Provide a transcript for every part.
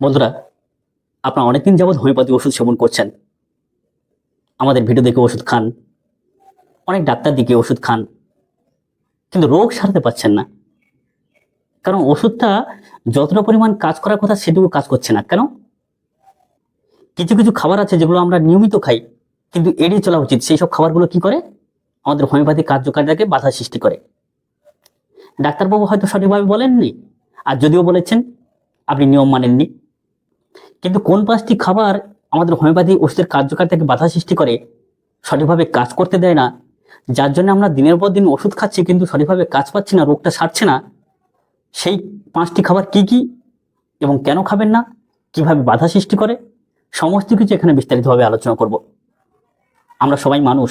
বন্ধুরা, আপনারা অনেকদিন যাবৎ হোমিওপ্যাথি ওষুধ সেবন করছেন। আমাদের ভিডিও দেখে ওষুধ খান। অনেক ডাক্তার দিকে ওষুধ খান। কিন্তু রোগ সারতে পারছেন না। কারণ ওষুধটা যতটা পরিমাণ কাজ করার কথা সেটুকু কাজ করছে না। কেন? কিছু কিছু খাবার আছে যেগুলো আমরা নিয়মিত খাই, কিন্তু এড়িয়ে চলা উচিত। সেই সব খাবারগুলো কি করে? আমাদের হোমিওপ্যাথি কার্যকারিতাকে বাধা সৃষ্টি করে। ডাক্তারবাবু হয়তো সঠিকভাবে বলেননি, আর যদিও বলেছেন, আপনি নিয়ম মানেননি। কিন্তু কোন পাঁচটি খাবার আমাদের হোমিওপ্যাথি ওষুধের কার্যকারিতাকে বাধা সৃষ্টি করে, সঠিকভাবে কাজ করতে দেয় না? যার জন্য আমরা দিনের পর দিন ওষুধ খাচ্ছি কিন্তু সঠিকভাবে কাজ পাচ্ছি না, রোগটা সারছে না, সেই পাঁচটি খাবার কি কি এবং কেন খাবেন না, কীভাবে বাধা সৃষ্টি করে, সমস্ত কিছু এখানে বিস্তারিতভাবে আলোচনা করব। আমরা সবাই মানুষ।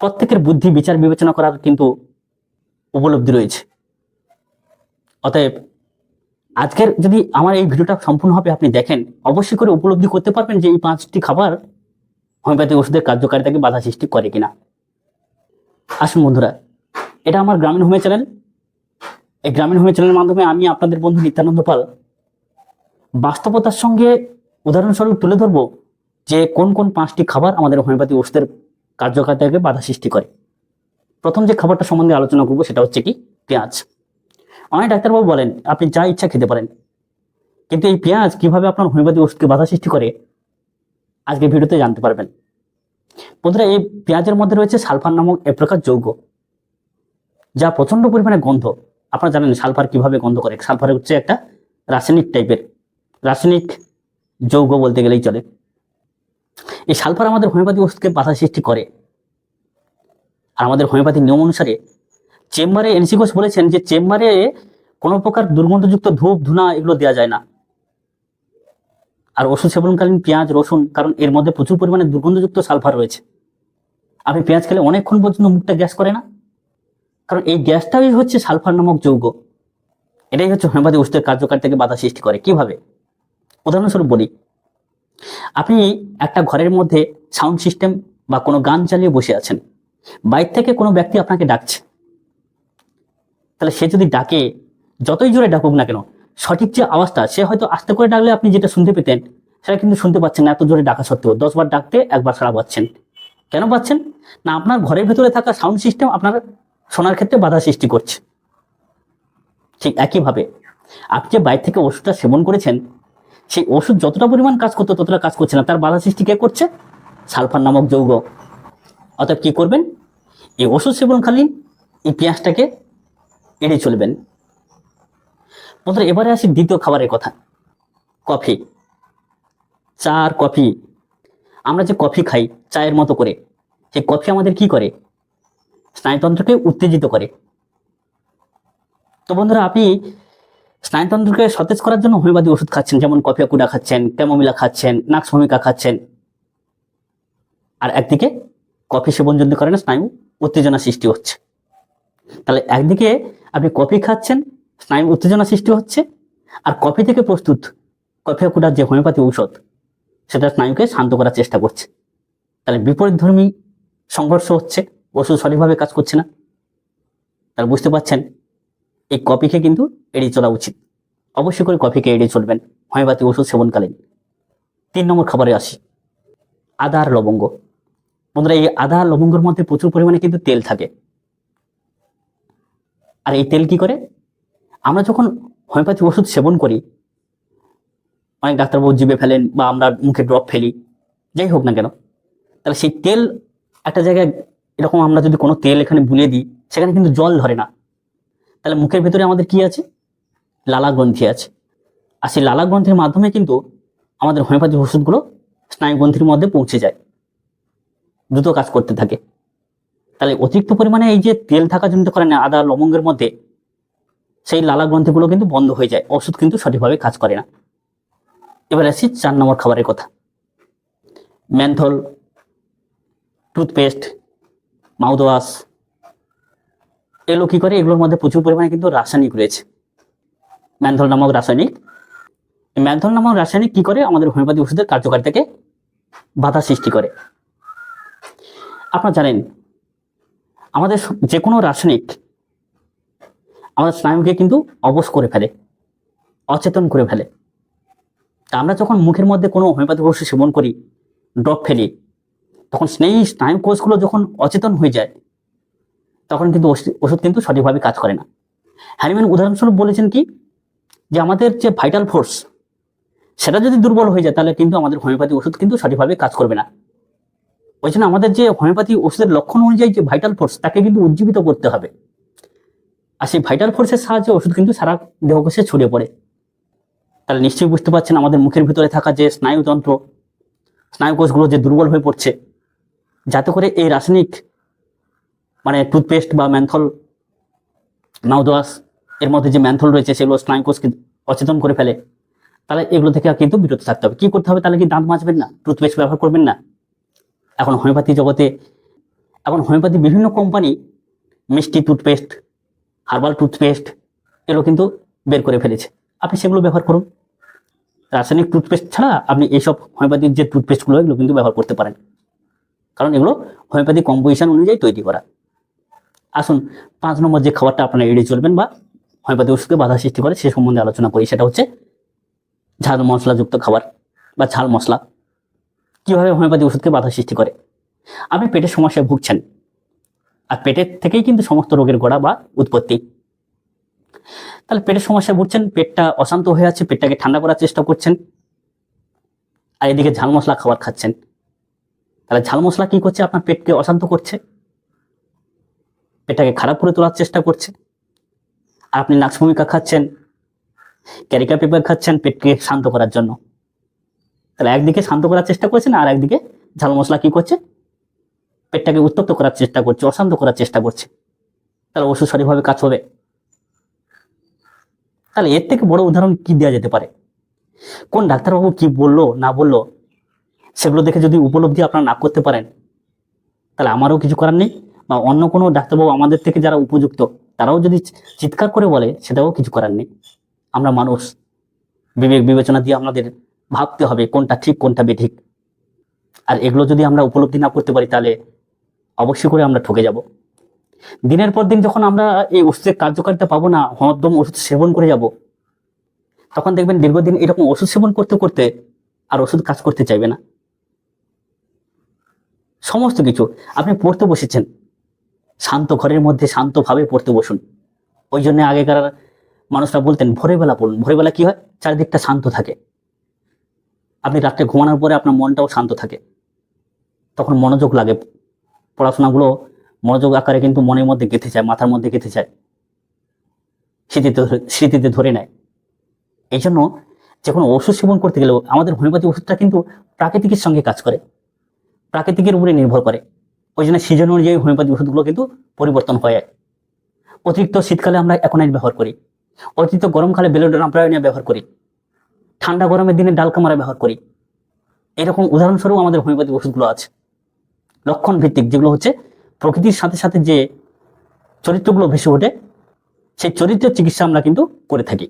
প্রত্যেকের বুদ্ধি বিচার বিবেচনা করার কিন্তু উপলব্ধি রয়েছে। অতএব আজকের যদি আমার এই ভিডিওটা সম্পূর্ণভাবে আপনি দেখেন, অবশ্যই করে উপলব্ধি করতে পারবেন যে এই পাঁচটি খাবার হোমিওপ্যাথিক ওষুধের কার্যকারিতাকে বাধা সৃষ্টি করে কিনা। আসুন বন্ধুরা, এটা আমার গ্রামীণ হোমিও চ্যানেল। এই গ্রামীণ হোমিও চ্যানেলের মাধ্যমে আমি আপনাদের বন্ধু নিত্যানন্দ পাল বাস্তবতার সঙ্গে উদাহরণস্বরূপ তুলে ধরবো যে কোন কোন পাঁচটি খাবার আমাদের হোমিওপ্যাথি ওষুধের কার্যকারিতাকে বাধা সৃষ্টি করে। প্রথম যে খাবারটা সম্বন্ধে আলোচনা করব সেটা হচ্ছে কি? পেঁয়াজ। অনেক ডাক্তারবাবু বলেন, আপনি যা ইচ্ছা খেতে পারেন। কিন্তু এই পেঁয়াজ কীভাবে আপনার হোমিওপ্যাথি ওষুধকে বাধা সৃষ্টি করে আজকে ভিডিওতে জানতে পারবেন। বন্ধুরা, এই পেঁয়াজের মধ্যে রয়েছে সালফার নামক এক প্রকার যৌগ, যা প্রচণ্ড পরিমাণে গন্ধ। আপনারা জানেন সালফার কীভাবে গন্ধ করে। সালফার হচ্ছে একটা রাসায়নিক টাইপের, রাসায়নিক যৌগ বলতে গেলেই চলে। এই সালফার আমাদের হোমিওপ্যাথি ওষুধকে বাধা সৃষ্টি করে। আর আমাদের হোমিওপ্যাথি নিয়ম অনুসারে চেম্বারে এনসি ঘোষ বলেছেন যে চেম্বারে কোনো প্রকার দুর্গন্ধযুক্ত ধূপ, ধুনা এগুলো দেওয়া যায় না। আর ওষুধ সেবনকালীন পেঁয়াজ, রসুন, কারণ এর মধ্যে প্রচুর পরিমাণে দুর্গন্ধযুক্ত সালফার রয়েছে। আপনি পেঁয়াজ খেলে অনেকক্ষণ পর্যন্ত মুখটা গ্যাস করে না? কারণ এই গ্যাসটাই হচ্ছে সালফার নামক যৌগ। এটাই হচ্ছে হোমিওপ্যাথি ওষুধের কার্যকারিতাকে বাধা সৃষ্টি করে। কীভাবে? উদাহরণস্বরূপ বলি, আপনি একটা ঘরের মধ্যে সাউন্ড সিস্টেম বা কোনো গান চালিয়ে বসে আছেন। বাইর থেকে কোনো ব্যক্তি আপনাকে ডাকছে। তাহলে সে যদি ডাকে, যতই জোরে ডাকুক না কেন, সঠিক যে আওয়াজটা, সে হয়তো আস্তে করে ডাকলে আপনি যেটা শুনতে পেতেন, সেটা কিন্তু শুনতে পাচ্ছেন না, এত জোরে ডাকা সত্ত্বেও। দশবার ডাকতে একবার সারা পাচ্ছেন। কেন পাচ্ছেন? না, আপনার ঘরের ভেতরে থাকা সাউন্ড সিস্টেম আপনার শোনার ক্ষেত্রে বাধা সৃষ্টি করছে। ঠিক একইভাবে, আপনি যে বাইরে থেকে ওষুধটা সেবন করেছেন, সেই ওষুধ যতটা পরিমাণ কাজ করতো, ততটা কাজ করছে না। তার বাধা সৃষ্টি কে করছে? সালফার নামক যৌগ। অর্থাৎ কি করবেন? এই ওষুধ সেবনকালীন এই পেঁয়াজটাকে এড়িয়ে চলবেন। বন্ধুরা, এবারে আসি দ্বিতীয় খাবারের কথা। কফি। চা আর কফি। আমরা যে কফি খাই চায়ের মতো করে, সেই কফি আমাদের কি করে? স্নায়ুতন্ত্রকে উত্তেজিত করে। তো বন্ধুরা, আপনি স্নায়ুতন্ত্রকে সতেজ করার জন্য হোমিওপ্যাথি ওষুধ খাচ্ছেন, যেমন কফিয়া কুডা খাচ্ছেন, ক্যামোমিলা খাচ্ছেন নাক্স ভূমিকা খাচ্ছেন। আর একদিকে কফি সেবন সেবনজনিত কারণে স্নায়ু উত্তেজনা সৃষ্টি হচ্ছে। তাহলে একদিকে আপনি কফি খাচ্ছেন স্নায়ু উত্তেজনা সৃষ্টি হচ্ছে, আর কফি থেকে প্রস্তুত, কফি কুটার যে হোমিওপ্যাথি ঔষধ, সেটা স্নায়ুকে শান্ত করার চেষ্টা করছে। তাহলে বিপরীত ধর্মী সংঘর্ষ হচ্ছে, ওষুধ সঠিকভাবে কাজ করছে না। তাহলে বুঝতে পারছেন, এই কফিকে কিন্তু এড়িয়ে চলা উচিত। অবশ্যই করে কফিকে এড়িয়ে চলবেন, হোমিওপ্যাথি ওষুধ সেবনকালীন। তিন নম্বর খাবারে আসি, আদা আর লবঙ্গ। বন্ধুরা, এই আদা লবঙ্গের মধ্যে প্রচুর পরিমাণে কিন্তু তেল থাকে। আর এই তেল কি করে? আমরা যখন হোমিওপ্যাথি ওষুধ সেবন করি, অনেক ডাক্তারবাবু জিভে ফেলেন বা আমরা মুখে ড্রপ ফেলি, যাই হোক না কেন, তাহলে সেই তেল একটা জায়গায় এরকম আমরা যদি কোনো তেল এখানে বুলিয়ে দিই, সেখানে কিন্তু জল ধরে না। তাহলে মুখের ভেতরে আমাদের কি আছে? লালা গ্রন্থি আছে। আর সেই লালা গ্রন্থির মাধ্যমে কিন্তু আমাদের হোমিওপ্যাথি ওষুধগুলো স্নায়ু গ্রন্থির মধ্যে পৌঁছে যায়। দ্রুত কাজ করতে থাকে। তাহলে অতিরিক্ত পরিমাণে এই যে তেল থাকা জনিত কারণে আদা, লবঙ্গের মধ্যে সেই লালা গ্রন্থিগুলো কিন্তু বন্ধ হয়ে যায়, ওষুধ কিন্তু সঠিকভাবে কাজ করে না। এবার আসি চার নম্বর খাবারের কথা। ম্যান্থল টুথপেস্ট, মাউথওয়াশ, এগুলো কি করে? এগুলোর মধ্যে প্রচুর পরিমাণে কিন্তু রাসায়নিক রয়েছে। ম্যান্থল নামক রাসায়নিক। ম্যান্থল নামক রাসায়নিক কি করে? আমাদের হোমিওপ্যাথি ওষুধের কার্যকারিতাকে বাধা সৃষ্টি করে। আপনারা জানেন আমাদের যে কোনো রাসায়নিক আমাদের স্নায়ুকে কিন্তু অবশ করে ফেলে, অচেতন করে ফেলে। আমরা যখন মুখের মধ্যে কোনো হোমিওপ্যাথিক ওষুধ সেবন করি, ড্রপ ফেলি, তখন স্নেহী স্নায়ু কোষগুলো যখন অচেতন হয়ে যায়, তখন কিন্তু ওষুধ- কিন্তু সঠিকভাবে কাজ করে না। হ্যারিম্যান উদাহরণস্বরূপ বলেছেন কি, যে আমাদের যে ভাইটাল ফোর্স সেটা যদি দুর্বল হয়ে যায়, তাহলে কিন্তু আমাদের হোমিওপ্যাথি ওষুধ কিন্তু সঠিকভাবে কাজ করবে না। ওই জন্য আমাদের যে হোমিওপ্যাথি ওষুধের লক্ষণ অনুযায়ী যে ভাইটাল ফোর্স তাকে কিন্তু উজ্জীবিত করতে হবে। আর সেই ভাইটাল ফোর্সের সাহায্যে ওষুধ কিন্তু সারা দেহকোষে ছড়িয়ে পড়ে। তাহলে নিশ্চয়ই বুঝতে পারছেন আমাদের মুখের ভিতরে থাকা যে স্নায়ুতন্ত্র স্নায়ুকোষগুলো যে দুর্বল হয়ে পড়ছে, যাতে করে এই রাসায়নিক মানে টুথপেস্ট বা ম্যান্থল মাউথওয়াশ এর মধ্যে যে ম্যান্থল রয়েছে, সেগুলো স্নায়ুকোষকে অচেতন করে ফেলে, তাহলে এগুলো থেকে কিন্তু বিরত থাকতে হবে। কি করতে হবে? তাহলে কি দাঁত মাজবেন না? টুথপেস্ট ব্যবহার করবেন না? এখন হোমিওপ্যাথি জগতে, এখন হোমিওপ্যাথি বিভিন্ন কোম্পানি মিষ্টি টুথপেস্ট হার্বাল টুথপেস্ট এগুলো কিন্তু বের করে ফেলেছে। আপনি সেগুলো ব্যবহার করুন। রাসায়নিক টুথপেস্ট ছাড়া আপনি এইসব হোমিওপ্যাথিক যে টুথপেস্টগুলো এগুলো কিন্তু ব্যবহার করতে পারেন। কারণ এগুলো হোমিওপ্যাথি কম্পোজিশন অনুযায়ী তৈরি করা। আসুন, পাঁচ নম্বর যে খাবারটা আপনারা এড়িয়ে চলবেন বা হোমিওপ্যাথি ওষুধকে বাধা সৃষ্টি করে, সে সম্বন্ধে আলোচনা করি। সেটা হচ্ছে ঝাল মশলাযুক্ত খাবার বা ঝাল মশলা। কীভাবে হোমিওপ্যাথি ওষুধকে বাধা সৃষ্টি করে? আপনি পেটের সমস্যায় ভুগছেন। আর পেটের থেকেই কিন্তু সমস্ত রোগের গোড়া বা উৎপত্তি। তাহলে পেটের সমস্যায় ভুগছেন, পেটটা অশান্ত হয়ে আছে, পেটটাকে ঠান্ডা করার চেষ্টা করছেন, আর এদিকে ঝাল মশলা খাবার খাচ্ছেন। তাহলে ঝাল মশলা কি করছে? আপনার পেটকে অশান্ত করছে, পেটটাকে খারাপ করে তোলার চেষ্টা করছে, আর আপনি নাক্স ভূমিকা খাচ্ছেন, ক্যারিকা পেপার খাচ্ছেন পেটকে শান্ত করার জন্য। তাহলে একদিকে শান্ত করার চেষ্টা করছেন আর একদিকে ঝাল মশলা কি করছে? পেটটাকে উত্তপ্ত করার চেষ্টা করছে, অশান্ত করার চেষ্টা করছে। তাহলে ওষুধ সঠিকভাবে কাজ হবে। তাহলে এর থেকে বড় উদাহরণ কি দেওয়া যেতে পারে? কোন ডাক্তারবাবু কি বলল, না বলল, সেগুলো দেখে যদি উপলব্ধি আপনারা না করতে পারেন, তাহলে আমারও কিছু করার নেই, বা অন্য কোনো ডাক্তারবাবু আমাদের থেকে যারা উপযুক্ত, তারাও যদি চিৎকার করে বলে, সেটাও কিছু করার নেই। আমরা মানুষ। বিবেক বিবেচনা দিয়ে আমাদের ভাবতে হবে কোনটা ঠিক, কোনটা বেঠিক। আর এগুলো যদি আমরা উপলব্ধি না করতে পারি তাহলে অবশ্যই করে আমরা ঠকে যাব। দিনের পর দিন যখন আমরা এই ওষুধের কার্যকারিতা পাবো না, হরদম ওষুধ সেবন করে যাব, তখন দেখবেন দীর্ঘদিন এরকম ওষুধ সেবন করতে করতে আর ওষুধ কাজ করতে চাইবে না। সমস্ত কিছু। আপনি পড়তে বসেছেন। শান্ত ঘরের মধ্যে শান্তভাবে পড়তে বসুন। ওই জন্য আগেকার মানুষরা বলতেন ভোরবেলা পড়ুন। ভোরবেলা কি হয়? চারিদিকটা শান্ত থাকে। আপনি রাত্রে ঘুমানোর পরে আপনার মনটাও শান্ত থাকে। তখন মনোযোগ লাগে। পড়াশোনাগুলো মনোযোগ আকারে কিন্তু মনের মধ্যে গেঁথে যায়, মাথার মধ্যে গেঁথে যায়। স্মৃতিতে স্মৃতিতে ধরে নেয়। এই জন্য যে কোনো ওষুধ সেবন করতে গেলেও আমাদের হোমিওপ্যাথি ওষুধটা কিন্তু প্রাকৃতিকের সঙ্গে কাজ করে। প্রাকৃতিকের উপরে নির্ভর করে। ওই জন্য সিজন অনুযায়ী হোমিওপ্যাথি ওষুধগুলো কিন্তু পরিবর্তন হয় অতিরিক্ত শীতকালে আমরা অ্যাকোনাইট ব্যবহার করি। অতিরিক্ত গরমকালে বেলোডোনাপ্রায়নিয়া ব্যবহার করি। ঠান্ডা গরমের দিনে ডালকামারা ব্যবহার করি। এরকম উদাহরণস্বরূপ আমাদের হোমিওপ্যাথি ওষুধগুলো আছে। লক্ষণ ভিত্তিক, যেগুলো হচ্ছে প্রকৃতির সাথে সাথে যে চরিত্রগুলো ভেসে ওঠে, সেই চরিত্রের চিকিৎসা আমরা কিন্তু করে থাকি।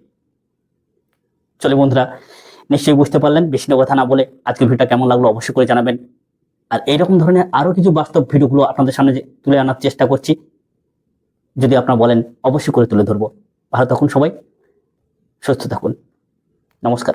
চলে বন্ধুরা, নিশ্চয়ই বুঝতে পারলেন, বেশি কথা না বলে আজকের ভিডিওটা কেমন লাগল অবশ্যই করে জানাবেন। আর এইরকম ধরনের আরও কিছু বাস্তব ভিডিওগুলো আপনাদের সামনে তুলে আনার চেষ্টা করছি, যদি আপনারা বলেন, অবশ্যই করে তুলে ধরবো। ভালো থাকুন সবাই, সুস্থ থাকুন। নমস্কার।